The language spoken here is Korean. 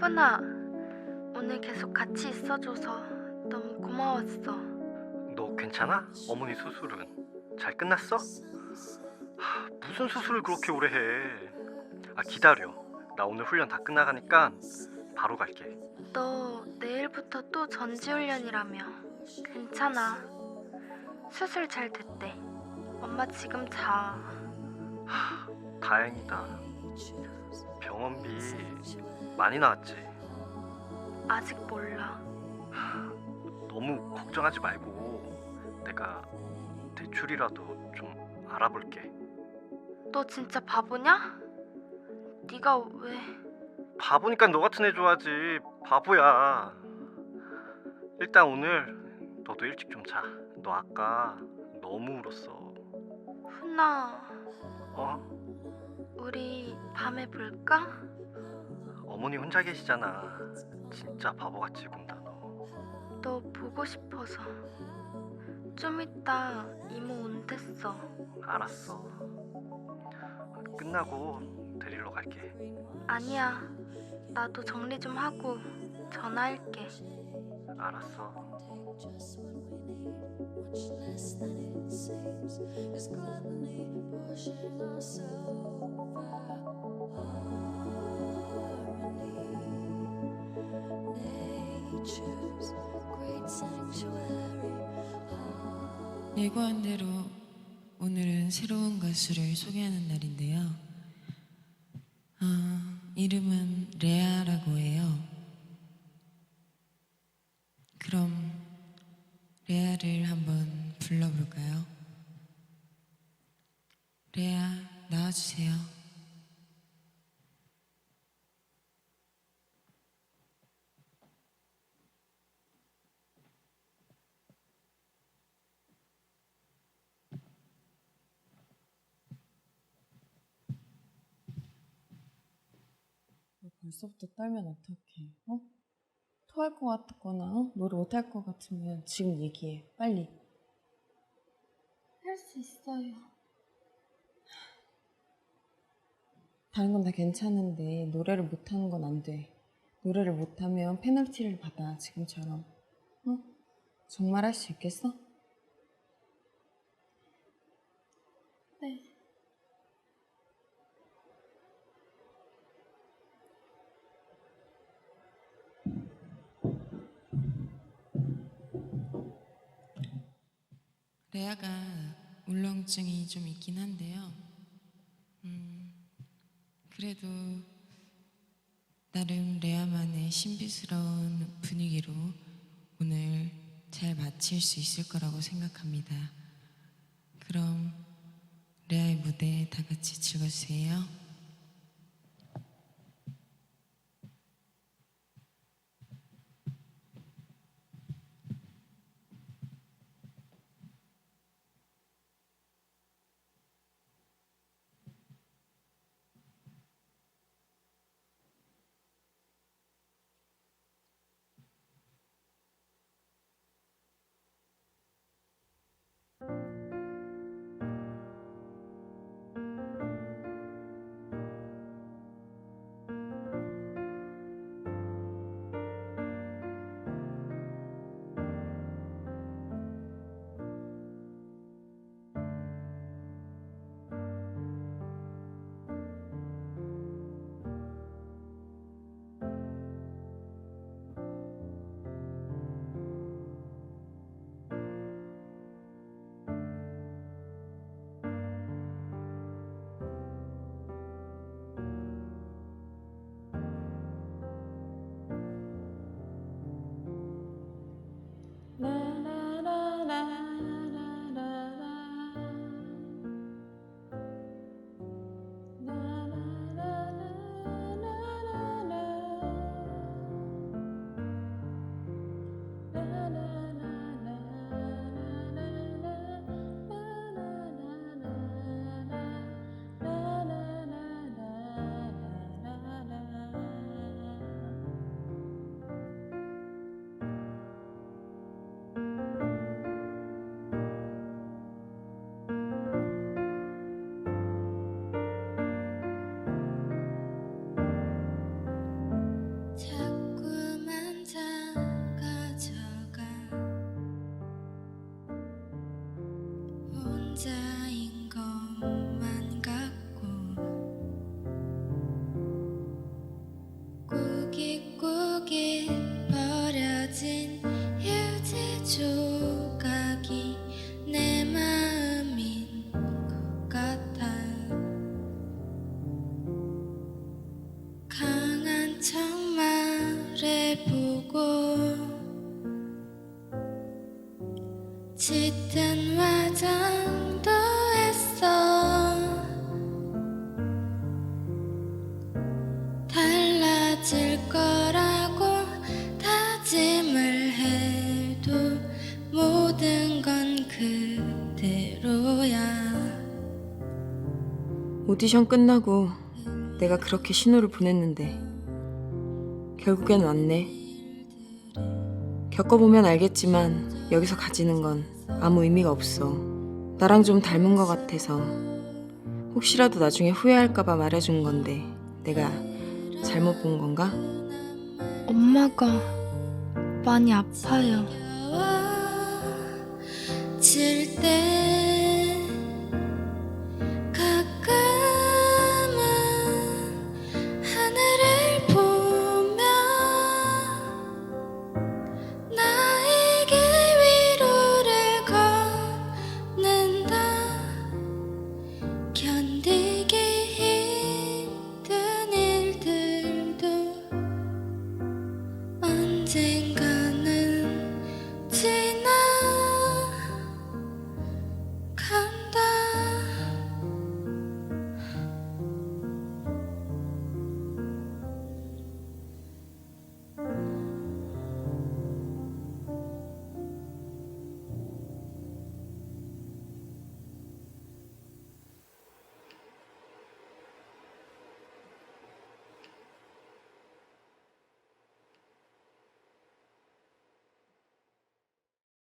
훈아, 오늘 계속 같이 있어줘서 너무 고마웠어. 너 괜찮아? 어머니 수술은 잘 끝났어? 하, 무슨 수술을 그렇게 오래 해? 아 기다려. 나 오늘 훈련 다 끝나가니까 바로 갈게. 너 내일부터 또 전지훈련이라며. 괜찮아. 수술 잘 됐대. 엄마 지금 자. 다행이다. 병원비 많이 나왔지. 아직 몰라. 너무 걱정하지 말고 내가 대출이라도 좀 알아볼게. 너 진짜 바보냐? 네가 왜... 바보니까 너 같은 애 좋아하지. 바보야. 일단 오늘 너도 일찍 좀 자. 너 아까 너무 울었어. 훈아, 어? 우리 밤에 볼까? 어머니 혼자 계시잖아. 진짜 바보같이 군다 너. 너 보고 싶어서. 좀 이따 이모 온댔어. 알았어. 끝나고 데리러 갈게. 아니야. 나도 정리 좀 하고 전화할게. 알았어. 예고한 대로 오늘은 새로운 가수를 소개하는 날인데요. 아, 이름은 레아라고 해요. 그럼 레아를 한번 불러볼까요? 레아, 나와주세요. 너 벌써부터 떨면 어떡해? 어? 토할 것 같거나 어? 노래 못할 것 같으면 지금 얘기해. 빨리. 할 수 있어요. 다른 건 다 괜찮은데 노래를 못하는 건 안 돼. 노래를 못하면 페널티를 받아 지금처럼. 어? 정말 할 수 있겠어? 레아가 울렁증이 좀 있긴 한데요. 음, 그래도 나름 레아만의 신비스러운 분위기로 오늘 잘 마칠 수 있을 거라고 생각합니다. 그럼 레아의 무대 다 같이 즐겨주세요. 속에 버려진 휴지 조각이 내 마음인 것 같아. 강한 척 말해보고 짙은 화장도 했어. 것 오디션 끝나고 내가 그렇게 신호를 보냈는데 결국엔 왔네. 겪어보면 알겠지만 여기서 가지는 건 아무 의미가 없어. 나랑 좀 닮은 것 같아서 혹시라도 나중에 후회할까봐 말해준 건데 내가 잘못 본 건가? 엄마가 많이 아파요